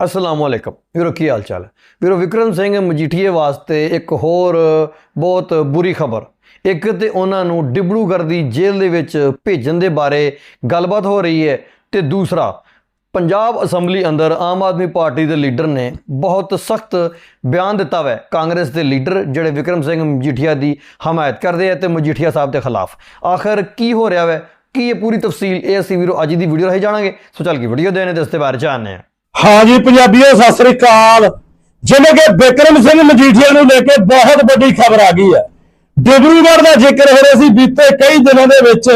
ਅਸਲਾਮ ਵਾਲੇਕਮ ਵੀਰੋ, ਕੀ ਹਾਲ ਚਾਲ ਹੈ? ਵੀਰੋ, ਵਿਕਰਮ ਸਿੰਘ ਮਜੀਠੀਏ ਵਾਸਤੇ ਇੱਕ ਹੋਰ ਬਹੁਤ ਬੁਰੀ ਖਬਰ। ਇੱਕ ਤੇ ਉਹਨਾਂ ਨੂੰ ਡਿਬੜੂਗੜ੍ਹ ਦੀ ਜੇਲ੍ਹ ਦੇ ਵਿੱਚ ਭੇਜਣ ਦੇ ਬਾਰੇ ਗੱਲਬਾਤ ਹੋ ਰਹੀ ਹੈ ਤੇ ਦੂਸਰਾ, ਪੰਜਾਬ ਅਸੈਂਬਲੀ ਅੰਦਰ ਆਮ ਆਦਮੀ ਪਾਰਟੀ ਦੇ ਲੀਡਰ ਨੇ ਬਹੁਤ ਸਖਤ ਬਿਆਨ ਦਿੱਤਾ ਹੈ ਕਾਂਗਰਸ ਦੇ ਲੀਡਰ ਜਿਹੜੇ ਵਿਕਰਮ ਸਿੰਘ ਮਜੀਠੀਆ ਦੀ ਹਮਾਇਤ ਕਰਦੇ ਆ ਤੇ ਮਜੀਠੀਆ ਸਾਹਿਬ ਦੇ ਖਿਲਾਫ। ਆਖਰ ਕੀ ਹੋ ਰਿਹਾ ਹੈ ਕੀ ਇਹ ਪੂਰੀ ਤਫਸੀਲ ਇਹ ਅਸੀਂ ਵੀਰੋ ਅੱਜ ਦੀ ਵੀਡੀਓ ਰਾਹੀਂ ਜਾਣਾਂਗੇ। ਸੋ ਚੱਲ ਕੇ ਵੀਡੀਓ ਦੇਣੇ ਨੇ ਤੇ ਇਸ ਦੇ ਬਾਰੇ ਜਾਣਦੇ ਹਾਂ। ਹਾਂ ਜੀ ਪੰਜਾਬੀਓ, ਸਤਿ ਸ੍ਰੀ ਅਕਾਲ। ਜਿਵੇਂ ਕਿ ਬਿਕਰਮ ਸਿੰਘ ਮਜੀਠੀਆ ਨੂੰ ਲੈ ਕੇ ਬਹੁਤ ਵੱਡੀ ਖਬਰ ਆ ਗਈ ਹੈ। ਡਿਬਰੂਗੜ੍ਹ ਦਾ ਜ਼ਿਕਰ ਹੋ ਰਿਹਾ ਸੀ ਬੀਤੇ ਕਈ ਦਿਨਾਂ ਦੇ ਵਿੱਚ।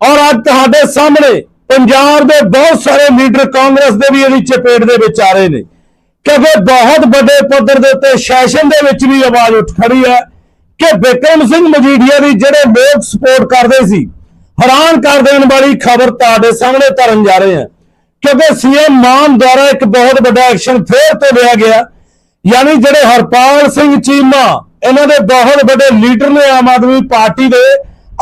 ਔਰ ਅੱਜ ਤੁਹਾਡੇ ਸਾਹਮਣੇ ਪੰਜਾਬ ਦੇ ਬਹੁਤ ਸਾਰੇ ਲੀਡਰ ਕਾਂਗਰਸ ਦੇ ਵੀ ਇਹਦੀ ਚਪੇਟ ਦੇ ਵਿੱਚ ਆ ਰਹੇ ਨੇ। ਕਿਉਂਕਿ ਬਹੁਤ ਵੱਡੇ ਪੱਧਰ ਦੇ ਉੱਤੇ ਸੈਸ਼ਨ ਦੇ ਵਿੱਚ ਵੀ ਆਵਾਜ਼ ਉੱਠ ਖੜੀ ਹੈ ਕਿ ਬਿਕਰਮ ਸਿੰਘ ਮਜੀਠੀਆ ਦੀ ਜਿਹੜੇ ਲੋਕ ਸਪੋਰਟ ਕਰਦੇ ਸੀ, ਹੈਰਾਨ ਕਰ ਦੇਣ ਵਾਲੀ ਖਬਰ ਤੁਹਾਡੇ ਸਾਹਮਣੇ ਧਰਨ ਜਾ ਰਹੇ ਹਾਂ। ਕਿਉਂਕਿ ਸੀਐਮ ਮਾਨ ਦੁਆਰਾ ਇੱਕ ਬਹੁਤ ਵੱਡਾ ਐਕਸ਼ਨ ਫੇਰ ਤੋਂ ਲਿਆ ਗਿਆ। ਯਾਨੀ ਜਿਹੜੇ ਹਰਪਾਲ ਸਿੰਘ ਚੀਮਾ, ਇਹਨਾਂ ਦੇ ਬਹੁਤ ਵੱਡੇ ਲੀਡਰ ਨੇ ਆਮ ਆਦਮੀ ਪਾਰਟੀ ਦੇ,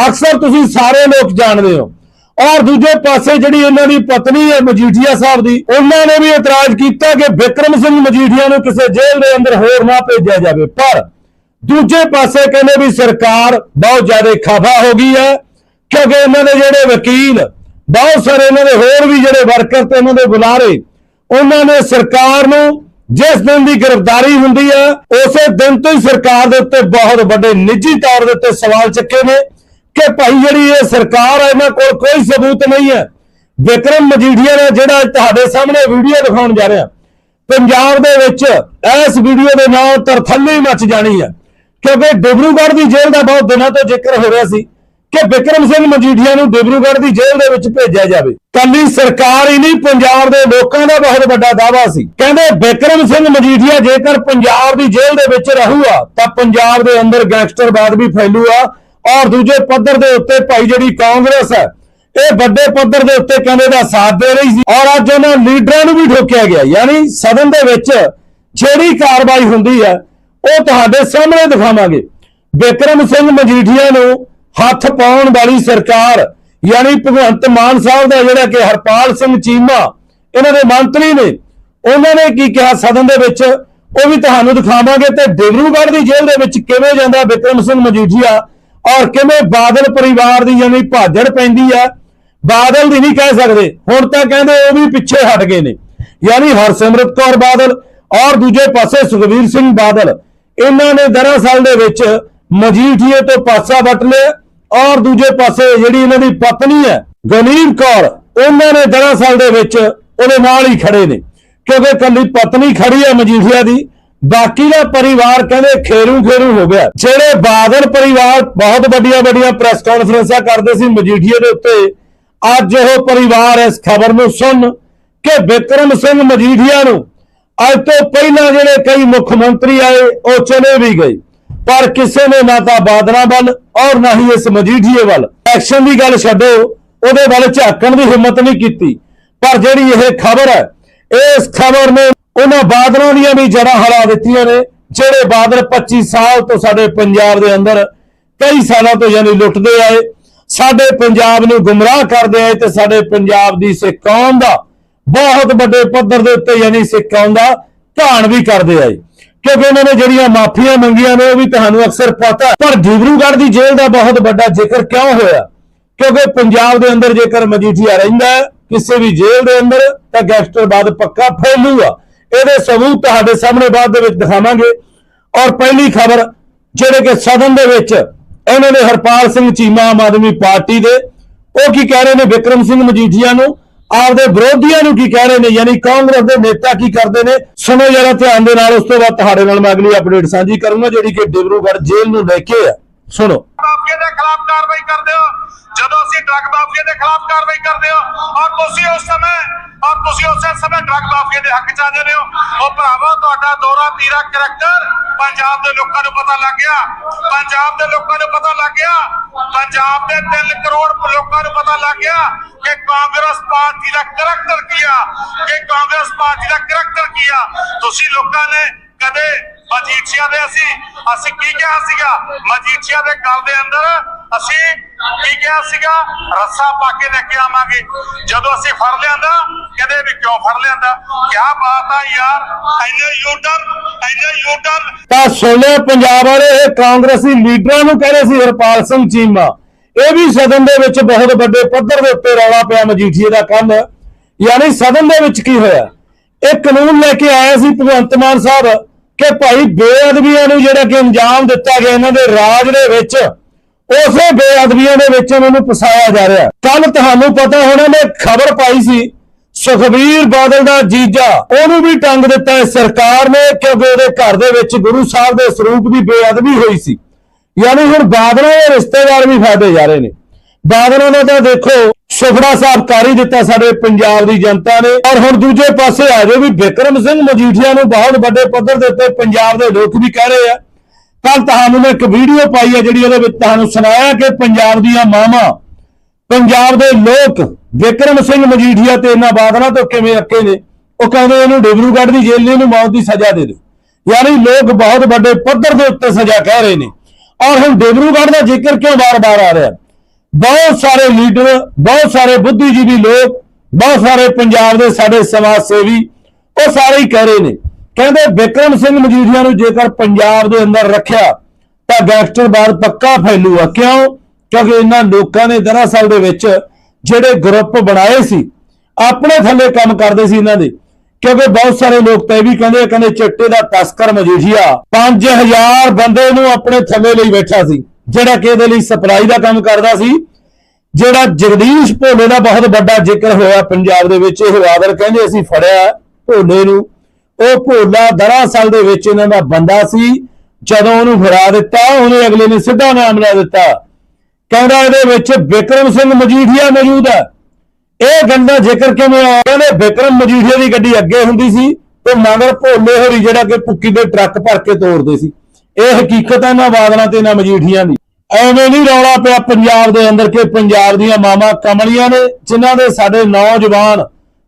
ਅਕਸਰ ਤੁਸੀਂ ਸਾਰੇ ਲੋਕ ਜਾਣਦੇ ਹੋ। ਔਰ ਦੂਜੇ ਪਾਸੇ ਜਿਹੜੀ ਇਹਨਾਂ ਦੀ ਪਤਨੀ ਹੈ ਮਜੀਠੀਆ ਸਾਹਿਬ ਦੀ, ਉਹਨਾਂ ਨੇ ਵੀ ਇਤਰਾਜ਼ ਕੀਤਾ ਕਿ ਬਿਕਰਮ ਸਿੰਘ ਮਜੀਠੀਆ ਨੂੰ ਕਿਸੇ ਜੇਲ੍ਹ ਦੇ ਅੰਦਰ ਹੋਰ ਨਾ ਭੇਜਿਆ ਜਾਵੇ। ਪਰ ਦੂਜੇ ਪਾਸੇ ਕਹਿੰਦੇ ਵੀ ਸਰਕਾਰ ਬਹੁਤ ਜ਼ਿਆਦਾ ਖਫਾ ਹੋ ਗਈ ਹੈ, ਕਿਉਂਕਿ ਇਹਨਾਂ ਦੇ ਜਿਹੜੇ ਵਕੀਲ ਬਹੁਤ ਸਾਰੇ ਇਹਨਾਂ ਦੇ ਹੋਰ ਵੀ ਜਿਹੜੇ ਵਰਕਰ ਤੇ ਇਹਨਾਂ ਦੇ ਬੁਲਾਰੇ, ਉਹਨਾਂ ਨੇ ਸਰਕਾਰ ਨੂੰ ਜਿਸ ਦਿਨ ਦੀ ਗ੍ਰਿਫਤਾਰੀ ਹੁੰਦੀ ਹੈ ਉਸੇ ਦਿਨ ਤੋਂ ਹੀ ਸਰਕਾਰ ਦੇ ਉੱਤੇ ਬਹੁਤ ਵੱਡੇ ਨਿੱਜੀ ਤੌਰ ਦੇ ਉੱਤੇ ਸਵਾਲ ਚੱਕੇ ਨੇ ਕਿ ਭਾਈ ਜਿਹੜੀ ਇਹ ਸਰਕਾਰ ਹੈ ਇਹਨਾਂ ਕੋਲ ਕੋਈ ਸਬੂਤ ਨਹੀਂ ਹੈ ਵਿਕਰਮ ਮਜੀਠੀਆ ਨੇ ਜਿਹੜਾ ਤੁਹਾਡੇ ਸਾਹਮਣੇ ਵੀਡੀਓ ਦਿਖਾਉਣ ਜਾ ਰਿਹਾ, ਪੰਜਾਬ ਦੇ ਵਿੱਚ ਇਸ ਵੀਡੀਓ ਦੇ ਨਾਲ ਤਰਥੱਲੀ ਮਚ ਜਾਣੀ ਹੈ ਕਿਉਂਕਿ ਡਿਬਰੂਗੜ੍ਹ ਦੀ ਜੇਲ੍ਹ ਦਾ ਬਹੁਤ ਦਿਨਾਂ ਤੋਂ ਜ਼ਿਕਰ ਹੋ ਰਿਹਾ ਸੀ। ਕਿ ਬਿਕਰਮ ਸਿੰਘ ਮਜੀਠੀਆ ਨੂੰ ਡਿਬਰੂਗੜ੍ਹ ਦੀ ਜੇਲ੍ਹ ਦੇ ਵਿੱਚ ਭੇਜਿਆ ਜਾਵੇ। ਕੱਲੀ ਸਰਕਾਰ ਹੀ ਨਹੀਂ, ਪੰਜਾਬ ਦੇ ਲੋਕਾਂ ਦਾ ਬਹੁਤ ਵੱਡਾ ਦਾਅਵਾ ਸੀ। ਕਹਿੰਦੇ ਬਿਕਰਮ ਸਿੰਘ ਮਜੀਠੀਆ ਜੇਕਰ ਪੰਜਾਬ ਦੀ ਜੇਲ੍ਹ ਦੇ ਵਿੱਚ ਰਹੂਗਾ, ਤਾਂ ਪੰਜਾਬ ਦੇ ਅੰਦਰ ਗੈਂਗਸਟਰਵਾਦ ਵੀ ਫੈਲੂਗਾ ਔਰ ਦੂਜੇ ਪੱਧਰ ਦੇ ਉੱਤੇ ਭਾਈ ਜਿਹੜੀ ਕਾਂਗਰਸ ਹੈ, ਇਹ ਵੱਡੇ ਪੱਧਰ ਦੇ ਉੱਤੇ ਕਹਿੰਦੇ ਦਾ ਸਾਥ ਦੇ ਰਹੀ ਸੀ ਔਰ ਅੱਜ ਉਹਨਾਂ ਲੀਡਰਾਂ ਨੂੰ ਵੀ ਠੋਕਿਆ ਗਿਆ। ਯਾਨੀ ਸਦਨ ਦੇ ਵਿੱਚ ਜਿਹੜੀ ਕਾਰਵਾਈ ਹੁੰਦੀ ਹੈ, ਉਹ ਤੁਹਾਡੇ ਸਾਹਮਣੇ ਦਿਖਾਵਾਂਗੇ। ਬਿਕਰਮ ਸਿੰਘ ਮਜੀਠੀਆ ਨੂੰ ਹੱਥ ਪਾਉਣ ਵਾਲੀ ਸਰਕਾਰ, ਯਾਨੀ ਭਗਵੰਤ ਮਾਨ ਸਾਹਿਬ ਦਾ ਜਿਹੜਾ ਕਿ ਹਰਪਾਲ ਸਿੰਘ ਚੀਮਾ, ਇਹਨਾਂ ਦੇ ਮੰਤਰੀ ਨੇ, ਉਹਨਾਂ ਨੇ ਕੀ ਕਿਹਾ ਸਦਨ ਦੇ ਵਿੱਚ? ਉਹ ਵੀ ਤੁਹਾਨੂੰ ਦਿਖਾਵਾਂਗੇ ਤੇ ਡਿਬਰੂਗੜ੍ਹ ਦੀ ਜੇਲ੍ਹ ਦੇ ਵਿੱਚ ਕਿਵੇਂ ਜਾਂਦਾ ਬਿਕਰਮ ਸਿੰਘ ਮਜੀਠੀਆ ਔਰ ਕਿਵੇਂ ਬਾਦਲ ਪਰਿਵਾਰ ਦੀ ਯਾਨੀ ਭਾਜੜ ਪੈਂਦੀ ਆ। ਬਾਦਲ ਦੀ ਨਹੀਂ ਕਹਿ ਸਕਦੇ, ਹੁਣ ਤਾਂ ਕਹਿੰਦੇ ਉਹ ਵੀ ਪਿੱਛੇ ਹਟ ਗਏ ਨੇ। ਯਾਨੀ ਹਰਸਿਮਰਤ ਕੌਰ ਬਾਦਲ ਔਰ ਦੂਜੇ ਪਾਸੇ ਸੁਖਵੀਰ ਸਿੰਘ ਬਾਦਲ, ਇਹਨਾਂ ਨੇ ਦਰਅਸਲ ਦੇ ਵਿੱਚ ਮਜੀਠੀਏ ਤੋਂ ਪਾਸਾ ਵੱਟ ਲਿਆ। ਔਰ ਦੂਜੇ ਪਾਸੇ ਜਿਹੜੀ ਇਹਨਾਂ ਦੀ ਪਤਨੀ ਹੈ, ਗਨੀਮ ਕੌਰ, ਉਹਨਾਂ ਨੇ ਦਰਅਸਲ ਦੇ ਵਿੱਚ ਉਹਦੇ ਨਾਲ ਹੀ ਖੜੇ ਨੇ। ਕਿਉਂਕਿ ਕੱਲੀ ਪਤਨੀ ਖੜੀ ਹੈ ਮਜੀਠੀਆ ਦੀ, ਬਾਕੀ ਦਾ ਪਰਿਵਾਰ ਕਹਿੰਦੇ ਖੇਰੂ ਖੇਰੂ ਹੋ ਗਿਆ। ਜਿਹੜੇ ਬਾਦਲ ਪਰਿਵਾਰ ਬਹੁਤ ਵੱਡੀਆਂ ਵੱਡੀਆਂ ਪ੍ਰੈਸ ਕਾਨਫਰੰਸਾਂ ਕਰਦੇ ਸੀ ਮਜੀਠੀਏ ਦੇ ਉੱਤੇ, ਅੱਜ ਉਹ ਪਰਿਵਾਰ ਇਸ ਖਬਰ ਨੂੰ ਸੁਣ ਕਿ ਬਿਕਰਮ ਸਿੰਘ ਮਜੀਠੀਆ ਨੂੰ ਅੱਜ ਤੋਂ ਪਹਿਲਾਂ ਜਿਹੜੇ ਕਈ ਮੁੱਖ ਮੰਤਰੀ ਆਏ, ਉਹ ਚਲੇ ਵੀ ਗਏ। ਪਰ ਕਿਸੇ ਨੇ ਨਾ ਤਾਂ ਬਾਦਲਾਂ ਵੱਲ ਔਰ ਨਾ ਹੀ ਇਸ ਮਜੀਠੀਏ ਵੱਲ। ਐਕਸ਼ਨ ਦੀ ਗੱਲ ਛੱਡੋ, ਉਹਦੇ ਵੱਲ ਝਾਕਣ ਦੀ ਹਿੰਮਤ ਨਹੀਂ ਕੀਤੀ। ਪਰ ਜਿਹੜੀ ਇਹ ਖਬਰ ਹੈ, ਇਸ ਖਬਰ ਨੇ ਉਹਨਾਂ ਬਾਦਲਾਂ ਦੀਆਂ ਵੀ ਜੜ੍ਹਾਂ ਹਲਾ ਦਿੱਤੀਆਂ ਨੇ, ਜਿਹੜੇ ਬਾਦਲ 25 ਸਾਲ ਤੋਂ ਸਾਡੇ ਪੰਜਾਬ ਦੇ ਅੰਦਰ ਕਈ ਸਾਲਾਂ ਤੋਂ ਯਾਨੀ ਲੁੱਟਦੇ ਆਏ, ਸਾਡੇ ਪੰਜਾਬ ਨੂੰ ਗੁੰਮਰਾਹ ਕਰਦੇ ਆਏ ਤੇ ਸਾਡੇ ਪੰਜਾਬ ਦੀ ਸਿੱਖ ਕੌਮ ਦਾ ਬਹੁਤ ਵੱਡੇ ਪੱਧਰ ਦੇ ਉੱਤੇ ਯਾਨੀ ਸਿੱਖ ਕੌਮ ਦਾ ਧਾਨ ਵੀ ਕਰਦੇ ਆਏ। ਕਿਉਂਕਿ ਇਹਨਾਂ ਨੇ ਜਿਹੜੀਆਂ ਮਾਫੀਆਂ ਮੰਗੀਆਂ ਨੇ ਉਹ ਵੀ ਤੁਹਾਨੂੰ ਅਕਸਰ ਪਤਾ। ਪਰ ਡਿਬਰੂਗੜ੍ਹ ਦੀ ਜੇਲ੍ਹ ਦਾ ਬਹੁਤ ਵੱਡਾ ਜ਼ਿਕਰ ਕਿਉਂ ਹੋਇਆ? ਕਿਉਂਕਿ ਪੰਜਾਬ ਦੇ ਅੰਦਰ ਜੇਕਰ ਮਜੀਠੀਆ ਰਹਿੰਦਾ ਹੈ, ਕਿਸੇ ਵੀ ਜੇਲ੍ਹ ਦੇ ਅੰਦਰ ਤਾਂ ਗੈਂਗਸਟਰਵਾਦ ਪੱਕਾ ਫੈਲੂਗਾ। ਇਹਦੇ ਸਬੂਤ ਤੁਹਾਡੇ ਸਾਹਮਣੇ ਬਾਅਦ ਦੇ ਵਿੱਚ ਦਿਖਾਵਾਂਗੇ। ਔਰ ਪਹਿਲੀ ਖਬਰ ਜਿਹੜੇ ਕਿ ਸਦਨ ਦੇ ਵਿੱਚ ਇਹਨਾਂ ਨੇ ਹਰਪਾਲ ਸਿੰਘ ਚੀਮਾ ਆਮ ਆਦਮੀ ਪਾਰਟੀ ਦੇ ਉਹ ਕੀ ਕਹਿ ਰਹੇ ਨੇ ਵਿਕਰਮ ਸਿੰਘ ਮਜੀਠੀਆ ਨੂੰ? ਆਪਦੇ ਵਿਰੋਧੀਆਂ ਨੂੰ ਕੀ ਕਹਿ ਰਹੇ ਨੇ, ਯਾਨੀ ਕਾਂਗਰਸ ਦੇ ਨੇਤਾ ਕੀ ਕਰਦੇ ਨੇ? ਸੁਣੋ ਜਰਾ ਧਿਆਨ ਦੇ ਨਾਲ, ਉਸ ਤੋਂ ਬਾਅਦ ਤੁਹਾਡੇ ਨਾਲ ਮੈਂ ਅਗਲੀ ਅਪਡੇਟ ਸਾਂਝੀ ਕਰੂੰਗਾ, ਜਿਹੜੀ ਕਿ ਡਿਬਰੂਗੜ੍ਹ ਜੇਲ੍ਹ ਨੂੰ ਲੈ ਕੇ ਆ। ਸੁਣੋ। ਮਾਫੀਆ ਦੇ ਖਿਲਾਫ ਕਾਰਵਾਈ ਕਰਦੇ ਹੋ। ਜਦੋਂ ਅਸੀਂ ਡਰੱਗ ਮਾਫੀਆ ਦੇ ਖਿਲਾਫ ਕਾਰਵਾਈ ਕਰਦੇ ਹੋ, ਔਰ ਤੁਸੀਂ ਉਸ ਸਮੇਂ ਔਰ ਤੁਸੀਂ ਉਸੇ ਸਮੇਂ ਡਰੱਗ ਮਾਫੀਆ ਦੇ ਹੱਕ ਚ ਆ ਜਾਂਦੇ ਹੋ। ਉਹ ਭਰਾਵਾ, ਤੁਹਾਡਾ ਦੋਰਾ ਤੀਰਾ ਕਰੈਕਟਰ ਪੰਜਾਬ ਦੇ ਲੋਕਾਂ ਨੂੰ ਪਤਾ ਲੱਗ ਗਿਆ। ਪੰਜਾਬ ਦੇ ਲੋਕਾਂ ਨੂੰ ਪਤਾ ਲੱਗ ਗਿਆ। ਪੰਜਾਬ ਦੇ 3 ਕਰੋੜ ਲੋਕਾਂ ਨੂੰ ਪਤਾ ਲੱਗ ਗਿਆ ਕਿ ਕਾਂਗਰਸ ਪਾਰਟੀ ਦਾ ਕਰੈਕਟਰ ਕੀ ਆ, ਕਿ ਕਾਂਗਰਸ ਪਾਰਟੀ ਦਾ ਕਰੈਕਟਰ ਕੀ ਆ। ਤੁਸੀਂ ਲੋਕਾਂ ਨੇ ਕਦੇ ਮਜੀਠੀਆ ਦੇ ਅਸੀਂ ਅਸੀਂ ਕੀ ਕਿਹਾ ਸੀਗਾ? ਮਜੀਠੀਆ ਦੇ ਗੱਲ ਦੇ ਅੰਦਰ ਅਸੀਂ ਕੀ ਕਿਹਾ ਸੀਗਾ? ਰੱਸਾ ਪਾ ਕੇ ਲੈ ਕੇ ਆਵਾਂਗੇ। ਜਦੋਂ ਅਸੀਂ ਫੜ ਲਿਆਂਦਾ, ਕਹਿੰਦੇ ਵੀ ਕਿਉਂ ਫੜ ਲਿਆਂਦਾ? ਕੀ ਬਾਤ ਆ ਯਾਰ ਐਨੇ ਯੂਟਰ ਐਨੇ ਯੂਟਰ ਤਾਂ ਸੁਣਿਆ ਪੰਜਾਬ ਵਾਲੇ ਕਾਂਗਰਸੀ ਲੀਡਰਾਂ ਨੂੰ ਕਹਿ ਸੀ ਹਰਪਾਲ ਸਿੰਘ ਚੀਮਾ। ਇਹ ਵੀ ਸਦਨ ਦੇ ਵਿੱਚ ਬਹੁਤ ਵੱਡੇ ਪੱਧਰ ਦੇ ਉੱਤੇ ਰੌਲਾ ਪਿਆ ਮਜੀਠੀਏ ਦਾ ਕੰਮ। ਯਾਨੀ ਸਦਨ ਦੇ ਵਿੱਚ ਕੀ ਹੋਇਆ? ਇਹ ਕਾਨੂੰਨ ਲੈ ਕੇ ਆਇਆ ਸੀ ਭਗਵੰਤ ਮਾਨ ਸਾਹਿਬ ਕਿ ਭਾਈ ਬੇਅਦਬੀਆਂ ਨੂੰ ਜਿਹੜਾ ਕਿ ਅੰਜਾਮ ਦਿੱਤਾ ਗਿਆ ਇਹਨਾਂ ਦੇ ਰਾਜ ਦੇ ਵਿੱਚ ਉਸੇ ਬੇਅਦਬੀਆਂ ਦੇ ਵਿੱਚ ਇਹਨਾਂ ਨੂੰ ਫਸਾਇਆ ਜਾ ਰਿਹਾ। ਕੱਲ ਤੁਹਾਨੂੰ ਪਤਾ ਹੋਣਾ, ਮੈਂ ਖਬਰ ਪਾਈ ਸੀ, ਸੁਖਬੀਰ ਬਾਦਲ ਦਾ ਜੀਜਾ, ਉਹਨੂੰ ਵੀ ਟੰਗ ਦਿੱਤਾ ਹੈ ਸਰਕਾਰ ਨੇ ਕਿਉਂਕਿ ਉਹਦੇ ਘਰ ਦੇ ਵਿੱਚ ਗੁਰੂ ਸਾਹਿਬ ਦੇ ਸਰੂਪ ਦੀ ਬੇਅਦਬੀ ਹੋਈ ਸੀ। ਯਾਨੀ ਹੁਣ ਬਾਦਲਾਂ ਦੇ ਰਿਸ਼ਤੇਦਾਰ ਵੀ ਫਾਇਦੇ ਜਾ ਰਹੇ ਨੇ। ਬਾਦਲਾਂ ਨੇ ਤਾਂ ਦੇਖੋ, ਸੁਖੜਾ ਸਾਹਿਬ ਕਰ ਹੀ ਦਿੱਤਾ ਸਾਡੇ ਪੰਜਾਬ ਦੀ ਜਨਤਾ ਨੇ। ਔਰ ਹੁਣ ਦੂਜੇ ਪਾਸੇ ਆ ਜਾਓ ਵੀ ਬਿਕਰਮ ਸਿੰਘ ਮਜੀਠੀਆ ਨੂੰ ਬਹੁਤ ਵੱਡੇ ਪੱਧਰ ਦੇ ਉੱਤੇ ਪੰਜਾਬ ਦੇ ਲੋਕ ਵੀ ਕਹਿ ਰਹੇ ਆ ਕੱਲ ਤੁਹਾਨੂੰ ਮੈਂ ਇੱਕ ਵੀਡੀਓ ਪਾਈ ਹੈ ਜਿਹੜੀ ਉਹਦੇ ਵਿੱਚ ਤੁਹਾਨੂੰ ਸੁਣਾਇਆ ਕਿ ਪੰਜਾਬ ਦੀਆਂ ਮਾਵਾਂ, ਪੰਜਾਬ ਦੇ ਲੋਕ ਵਿਕਰਮ ਸਿੰਘ ਮਜੀਠੀਆ ਤੇ ਇਹਨਾਂ ਬਾਦਲਾਂ ਤੋਂ ਕਿਵੇਂ ਅੱਕੇ ਨੇ, ਉਹ ਕਹਿੰਦੇ ਇਹਨੂੰ ਡਿਬਰੂਗੜ੍ਹ ਦੀ ਜੇਲ੍ਹ ਨੂੰ ਮੌਤ ਦੀ ਸਜ਼ਾ ਦੇ ਦਿਓ। ਯਾਨੀ ਲੋਕ ਬਹੁਤ ਵੱਡੇ ਪੱਧਰ ਦੇ ਉੱਤੇ ਸਜ਼ਾ ਕਹਿ ਰਹੇ ਨੇ। ਔਰ ਹੁਣ ਡਿਬਰੂਗੜ੍ਹ ਦਾ ਜ਼ਿਕਰ ਕਿਉਂ ਵਾਰ ਵਾਰ ਆ ਰਿਹਾ? ਬਹੁਤ ਸਾਰੇ ਲੀਡਰ, ਬਹੁਤ ਸਾਰੇ ਬੁੱਧੀਜੀਵੀ ਲੋਕ, ਬਹੁਤ ਸਾਰੇ ਪੰਜਾਬ ਦੇ ਸਾਡੇ ਸਮਾਜ ਸੇਵੀ, ਉਹ ਸਾਰੇ ਹੀ ਕਹਿ ਰਹੇ ਨੇ ਕਹਿੰਦੇ ਵਿਕਰਮ ਸਿੰਘ ਮਜੀਠੀਆ ਨੂੰ ਜੇਕਰ ਪੰਜਾਬ ਦੇ ਅੰਦਰ ਰੱਖਿਆ, ਤਾਂ ਗੈਂਗਸਟਰ ਗੈਂਗਸਟਰਵਾਦ ਪੱਕਾ ਫੈਲੂਗਾ। ਕਿਉਂ? ਕਿਉਂਕਿ ਇਹਨਾਂ ਲੋਕਾਂ ਨੇ ਦਰਅਸਲ ਦੇ ਵਿੱਚ ਜਿਹੜੇ ਗਰੁੱਪ ਬਣਾਏ ਸੀ, ਆਪਣੇ ਥੱਲੇ ਕੰਮ ਕਰਦੇ ਸੀ ਇਹਨਾਂ ਦੇ। ਕਿਉਂਕਿ ਬਹੁਤ ਸਾਰੇ ਲੋਕ ਤਾਂ ਇਹ ਵੀ ਕਹਿੰਦੇ ਕਹਿੰਦੇ ਚਿੱਟੇ ਦਾ ਤਸਕਰ ਮਜੀਠੀਆ 5000 ਬੰਦੇ ਨੂੰ ਆਪਣੇ ਥੱਲੇ ਲਈ ਬੈਠਾ ਸੀ, ਜਿਹੜਾ ਕਿ ਇਹਦੇ ਲਈ ਸਪਲਾਈ ਦਾ ਕੰਮ ਕਰਦਾ ਸੀ, ਜਿਹੜਾ ਜਗਦੀਸ਼ ਭੋਲੇ ਦਾ ਬਹੁਤ ਵੱਡਾ ਜ਼ਿਕਰ ਹੋਇਆ ਪੰਜਾਬ ਦੇ ਵਿੱਚ, ਇਹ ਬਾਦਲ ਕਹਿੰਦੇ ਅਸੀਂ ਫੜਿਆ ਭੋਲੇ ਨੂੰ। ਉਹ ਭੋਲਾ ਦਰਅਸਲ ਦੇ ਵਿੱਚ ਇਹਨਾਂ ਦਾ ਬੰਦਾ ਸੀ। ਜਦੋਂ ਉਹਨੂੰ ਫੜਾ ਦਿੱਤਾ, ਉਹਨੇ ਅਗਲੇ ਨੇ ਸਿੱਧਾ ਨਾਮ ਲੈ ਦਿੱਤਾ। ਕਹਿੰਦਾ ਇਹਦੇ ਵਿੱਚ ਵਿਕਰਮ ਸਿੰਘ ਮਜੀਠੀਆ ਮੌਜੂਦ ਹੈ। ਇਹ ਗੰਦਾ ਜ਼ਿਕਰ ਕਿਵੇਂ ਆ ਕਹਿੰਦੇ ਵਿਕਰਮ ਮਜੀਠੀਆ ਦੀ ਗੱਡੀ ਅੱਗੇ ਹੁੰਦੀ ਸੀ ਤੇ ਮਗਰ ਭੋਲੇ ਹੋਰੀ ਜਿਹੜਾ ਕਿ ਪੁੱਕੀ ਦੇ ਟਰੱਕ ਭਰ ਕੇ ਤੋਰਦੇ ਸੀ। ਇਹ ਹਕੀਕਤ ਹੈ, ਇਹਨਾਂ ਬਾਦਲਾਂ ਤੇ, ਇਹਨਾਂ ਮਜੀਠੀਆਂ ਦੀ। ਐਵੇਂ ਨਹੀਂ ਰੌਲਾ ਪਿਆ ਪੰਜਾਬ ਦੇ ਅੰਦਰ ਕਿ ਪੰਜਾਬ ਦੀਆਂ ਮਾਵਾਂ ਕਮਲੀਆਂ ਨੇ, ਜਿਨ੍ਹਾਂ ਦੇ ਸਾਡੇ ਨੌਜਵਾਨ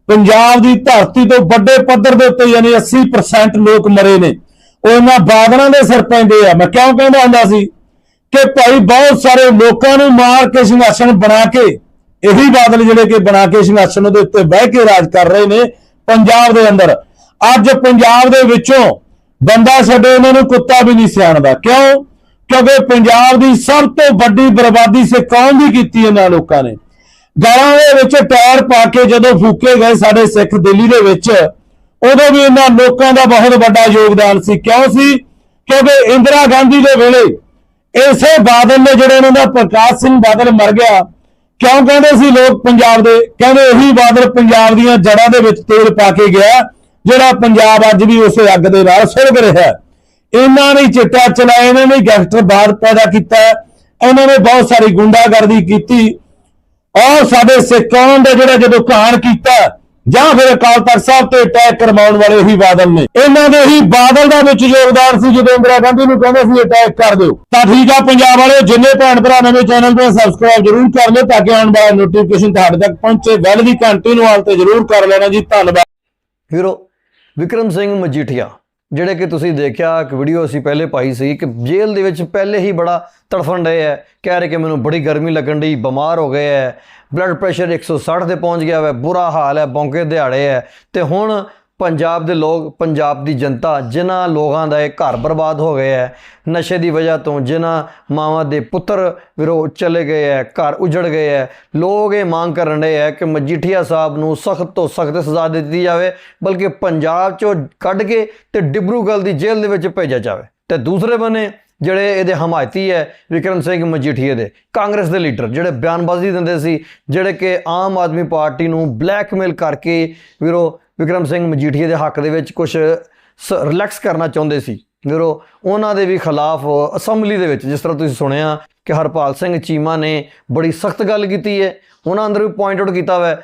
ਪੰਜਾਬ ਦੀ ਧਰਤੀ ਤੋਂ ਵੱਡੇ ਪੱਧਰ ਦੇ ਉੱਤੇ ਯਾਨੀ 80% ਲੋਕ ਮਰੇ ਨੇ। ਉਹ ਇਹਨਾਂ ਬਾਦਲਾਂ ਦੇ ਸਿਰ ਪੈਂਦੇ ਆ। ਮੈਂ ਕਿਉਂ ਕਹਿੰਦਾ ਹੁੰਦਾ ਸੀ ਕਿ ਭਾਈ ਬਹੁਤ ਸਾਰੇ ਲੋਕਾਂ ਨੂੰ ਮਾਰ ਕੇ ਸਿੰਘਾਸਣ ਬਣਾ ਕੇ, ਇਹੀ ਬਾਦਲ ਜਿਹੜੇ ਕਿ ਬਣਾ ਕੇ ਸਿੰਘਾਸਣ ਦੇ ਉੱਤੇ ਬਹਿ ਕੇ ਰਾਜ ਕਰ ਰਹੇ ਨੇ ਪੰਜਾਬ ਦੇ ਅੰਦਰ। ਅੱਜ ਪੰਜਾਬ ਦੇ ਵਿੱਚੋਂ ਬੰਦਾ ਛੱਡੇ ਉਹਨਾਂ ਨੂੰ ਕੁੱਤਾ ਵੀ ਨਹੀਂ ਸਿਆਣਦਾ। ਕਿਉਂ? ਕਿਉਂਕਿ ਪੰਜਾਬ ਦੀ ਸਭ ਤੋਂ ਵੱਡੀ ਬਰਬਾਦੀ ਸੇ ਕੌਮ ਦੀ ਕੀਤੀ ਇਹਨਾਂ ਲੋਕਾਂ ਨੇ। ਗਾਲਾਂ ਦੇ ਵਿੱਚ ਟਾਇਰ ਪਾ ਕੇ ਜਦੋਂ ਫੂਕੇ ਗਏ ਸਾਡੇ ਸਿੱਖ ਦਿੱਲੀ ਦੇ ਵਿੱਚ, ਉਦੋਂ ਵੀ ਇਹਨਾਂ ਲੋਕਾਂ ਦਾ ਬਹੁਤ ਵੱਡਾ ਯੋਗਦਾਨ ਸੀ। ਕਿਉਂ ਸੀ? ਕਿਉਂਕਿ ਇੰਦਰਾ ਗਾਂਧੀ ਦੇ ਵੇਲੇ ਇਸੇ ਬਾਦਲ ਨੇ ਜਿਹੜੇ ਉਹਨਾਂ ਦਾ ਪ੍ਰਕਾਸ਼ ਸਿੰਘ ਬਾਦਲ ਮਰ ਗਿਆ। ਕਿਉਂ ਕਹਿੰਦੇ ਸੀ ਲੋਕ ਪੰਜਾਬ ਦੇ? ਕਹਿੰਦੇ ਇਹੀ ਬਾਦਲ ਪੰਜਾਬ ਦੀਆਂ ਜੜ੍ਹਾਂ ਦੇ ਵਿੱਚ ਤੇਲ ਪਾ ਕੇ ਗਿਆ, ਜਿਹੜਾ ਪੰਜਾਬ ਅੱਜ ਵੀ ਉਸੇ ਅੱਗ ਦੇ ਨਾਲ ਸੁਲਗ ਰਿਹਾ ਇਹਨਾਂ ਨੇ ਚਿੱਟਾ ਚਲਾਇਆ, ਇਹਨਾਂ ਨੇ ਗੈਂਗਸਟਰ ਬਾਦ ਪੈਦਾ ਕੀਤਾ। ਇਹਨਾਂ ਨੇ ਬਹੁਤ ਸਾਰੀ ਗੁੰਡਾਗਰਦੀ ਕੀਤੀ। ਔਰ ਸਾਡੇ ਸਿੱਖਾਂ ਦਾ ਜਿਹੜਾ ਜਦੋਂ ਘਾਣ ਕੀਤਾ, ਜਾਂ ਫਿਰ ਅਕਾਲ ਤਖਤ ਸਾਹਿਬ ਤੇ ਅਟੈਕ ਕਰਵਾਉਣ ਵਾਲੇ ਹੀ ਬਾਦਲ ਨੇ। ਇਹਨਾਂ ਦੇ ਹੀ ਬਾਦਲ ਦਾ ਵਿੱਚ ਯੋਗਦਾਨ ਸੀ, ਜਦੋਂ ਇੰਦਰਾ ਗਾਂਧੀ ਨੂੰ ਕਹਿੰਦੇ ਸੀ, ਅਟੈਕ ਕਰ ਦਿਓ। ਤਾਂ ਠੀਕ ਆ, ਪੰਜਾਬ ਵਾਲੇ ਜਿੰਨੇ ਭੈਣ ਭਰਾ ਨਵੇਂ ਚੈਨਲ ਤੇ ਸਬਸਕ੍ਰਾਈਬ ਜ਼ਰੂਰ ਕਰ ਲਿਓ, ਤਾਂ ਕਿ ਆਉਣ ਵਾਲਾ ਨੋਟੀਫਿਕੇਸ਼ਨ ਤੁਹਾਡੇ ਤੱਕ ਪਹੁੰਚੇ। ਬੈਲ ਦੀ ਘੰਟੀ ਨੂੰ ਆਲ ਤੇ ਜ਼ਰੂਰ ਕਰ ਲੈਣਾ ਜੀ। ਧੰਨਵਾਦ। ਵੀਰੋ, ਵਿਕਰਮ ਸਿੰਘ ਮਜੀਠੀਆ ਜਿਹੜੇ ਕਿ ਤੁਸੀਂ ਦੇਖਿਆ, ਇੱਕ ਵੀਡੀਓ ਅਸੀਂ ਪਹਿਲੇ ਪਾਈ ਸੀ ਕਿ ਜੇਲ੍ਹ ਦੇ ਵਿੱਚ ਪਹਿਲੇ ਹੀ ਬੜਾ ਤੜਫਣ ਰਹੇ ਹੈ ਕਹਿ ਰਹੇ ਕਿ ਮੈਨੂੰ ਬੜੀ ਗਰਮੀ ਲੱਗਣ ਦੀ ਬਿਮਾਰ ਹੋ ਗਏ ਹੈ ਬਲੱਡ ਪ੍ਰੈਸ਼ਰ 160 ਤੇ ਪਹੁੰਚ ਗਿਆ ਹੈ ਬੁਰਾ ਹਾਲ ਹੈ ਬੌਂਕੇ ਦਿਹਾੜੇ ਹੈ ਤੇ ਹੁਣ ਪੰਜਾਬ ਦੇ ਲੋਕ, ਪੰਜਾਬ ਦੀ ਜਨਤਾ, ਜਿਨ੍ਹਾਂ ਲੋਕਾਂ ਦਾ ਇਹ ਘਰ ਬਰਬਾਦ ਹੋ ਗਿਆ ਹੈ, ਨਸ਼ੇ ਦੀ ਵਜ੍ਹਾ ਤੋਂ ਜਿਨ੍ਹਾਂ ਮਾਵਾਂ ਦੇ ਪੁੱਤਰ ਵਿਰੋਧ ਚਲੇ ਗਏ ਹੈ, ਘਰ ਉਜੜ ਗਏ ਹੈ, ਲੋਕ ਇਹ ਮੰਗ ਕਰਨ ਰਹੇ ਹੈ ਕਿ ਮਜੀਠੀਆ ਸਾਹਿਬ ਨੂੰ ਸਖਤ ਤੋਂ ਸਖਤ ਸਜ਼ਾ ਦਿੱਤੀ ਜਾਵੇ, ਬਲਕਿ ਪੰਜਾਬ ਚੋਂ ਕੱਢ ਕੇ ਤੇ ਡਿਬਰੂਗੜ੍ਹ ਦੀ ਜੇਲ੍ਹ ਦੇ ਵਿੱਚ ਭੇਜਿਆ ਜਾਵੇ। ਤੇ ਦੂਸਰੇ ਬੰਨੇ ਜਿਹੜੇ ਇਹਦੇ ਹਮਾਇਤੀ ਹੈ, ਵਿਕਰਮ ਸਿੰਘ ਮਜੀਠੀਏ ਦੇ, ਕਾਂਗਰਸ ਦੇ ਲੀਡਰ, ਜਿਹੜੇ ਬਿਆਨਬਾਜ਼ੀ ਦਿੰਦੇ ਸੀ, ਜਿਹੜੇ ਕਿ ਆਮ ਆਦਮੀ ਪਾਰਟੀ ਨੂੰ ਬਲੈਕਮੇਲ ਕਰਕੇ ਵੀਰੋ ਵਿਕਰਮ ਸਿੰਘ ਮਜੀਠੀਏ ਦੇ ਹੱਕ ਦੇ ਵਿੱਚ ਕੁਝ ਰਿਲੈਕਸ ਕਰਨਾ ਚਾਹੁੰਦੇ ਸੀ। ਵੀਰੋ, ਉਹਨਾਂ ਦੇ ਵੀ ਖਿਲਾਫ ਅਸੈਂਬਲੀ ਦੇ ਵਿੱਚ, ਜਿਸ ਤਰ੍ਹਾਂ ਤੁਸੀਂ ਸੁਣਿਆ ਕਿ ਹਰਪਾਲ ਸਿੰਘ ਚੀਮਾ ਨੇ ਬੜੀ ਸਖਤ ਗੱਲ ਕੀਤੀ ਹੈ, ਉਹਨਾਂ ਅੰਦਰ ਵੀ ਪੁਆਇੰਟ ਆਊਟ ਕੀਤਾ ਹੋਇਆ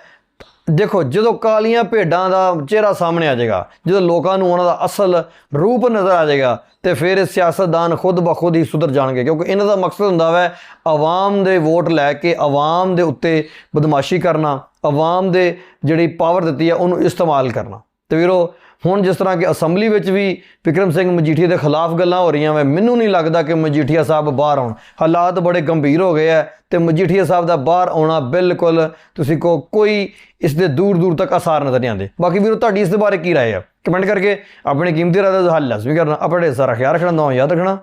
ਦੇਖੋ, ਜਦੋਂ ਕਾਲੀਆਂ ਭੇਡਾਂ ਦਾ ਚਿਹਰਾ ਸਾਹਮਣੇ ਆ ਜਾਏਗਾ, ਜਦੋਂ ਲੋਕਾਂ ਨੂੰ ਉਹਨਾਂ ਦਾ ਅਸਲ ਰੂਪ ਨਜ਼ਰ ਆ ਜਾਏਗਾ, ਤੇ ਫਿਰ ਇਹ ਸਿਆਸਤਦਾਨ ਖੁਦ ਬਖੁਦ ਹੀ ਸੁਧਰ ਜਾਣਗੇ, ਕਿਉਂਕਿ ਇਹਨਾਂ ਦਾ ਮਕਸਦ ਹੁੰਦਾ ਵੈ ਆਵਾਮ ਦੇ ਵੋਟ ਲੈ ਕੇ ਆਵਾਮ ਦੇ ਉੱਤੇ ਬਦਮਾਸ਼ੀ ਕਰਨਾ, ਆਵਾਮ ਦੇ ਜਿਹੜੀ ਪਾਵਰ ਦਿੱਤੀ ਹੈ ਉਹਨੂੰ ਇਸਤੇਮਾਲ ਕਰਨਾ। ਤੇ ਵੀਰੋ ਹੁਣ ਜਿਸ ਤਰ੍ਹਾਂ ਕਿ ਅਸੈਂਬਲੀ ਵਿੱਚ ਵੀ ਵਿਕਰਮ ਸਿੰਘ ਮਜੀਠੀਆ ਦੇ ਖਿਲਾਫ ਗੱਲਾਂ ਹੋ ਰਹੀਆਂ ਵੇ, ਮੈਨੂੰ ਨਹੀਂ ਲੱਗਦਾ ਕਿ ਮਜੀਠੀਆ ਸਾਹਿਬ ਬਾਹਰ ਆਉਣ। ਹਾਲਾਤ ਬੜੇ ਗੰਭੀਰ ਹੋ ਗਏ ਆ ਤੇ ਮਜੀਠੀਆ ਸਾਹਿਬ ਦਾ ਬਾਹਰ ਆਉਣਾ ਬਿਲਕੁਲ ਤੁਸੀਂ ਕੋ ਕੋਈ ਇਸ ਦੇ ਦੂਰ ਦੂਰ ਤੱਕ ਅਸਾਰ ਨਜ਼ਰ ਨਹੀਂ ਆਉਂਦੇ। ਬਾਕੀ ਵੀਰੋ, ਤੁਹਾਡੀ ਇਸ ਦੇ ਬਾਰੇ ਕੀ ਰਾਏ ਹੈ ਕਮੈਂਟ ਕਰਕੇ ਆਪਣੇ ਕੀਮਤੀ ਰਾਏ ਦਾ ਹੱਲ ਲਾਜ਼ਮੀ ਕਰਨਾ, ਆਪਣੇ ਸਾਰਾ ਖਿਆਲ ਰੱਖਣਾ, ਨਾ ਯਾਦ ਰੱਖਣਾ।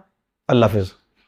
ਅੱਲਾ ਹਾਫਿਜ਼।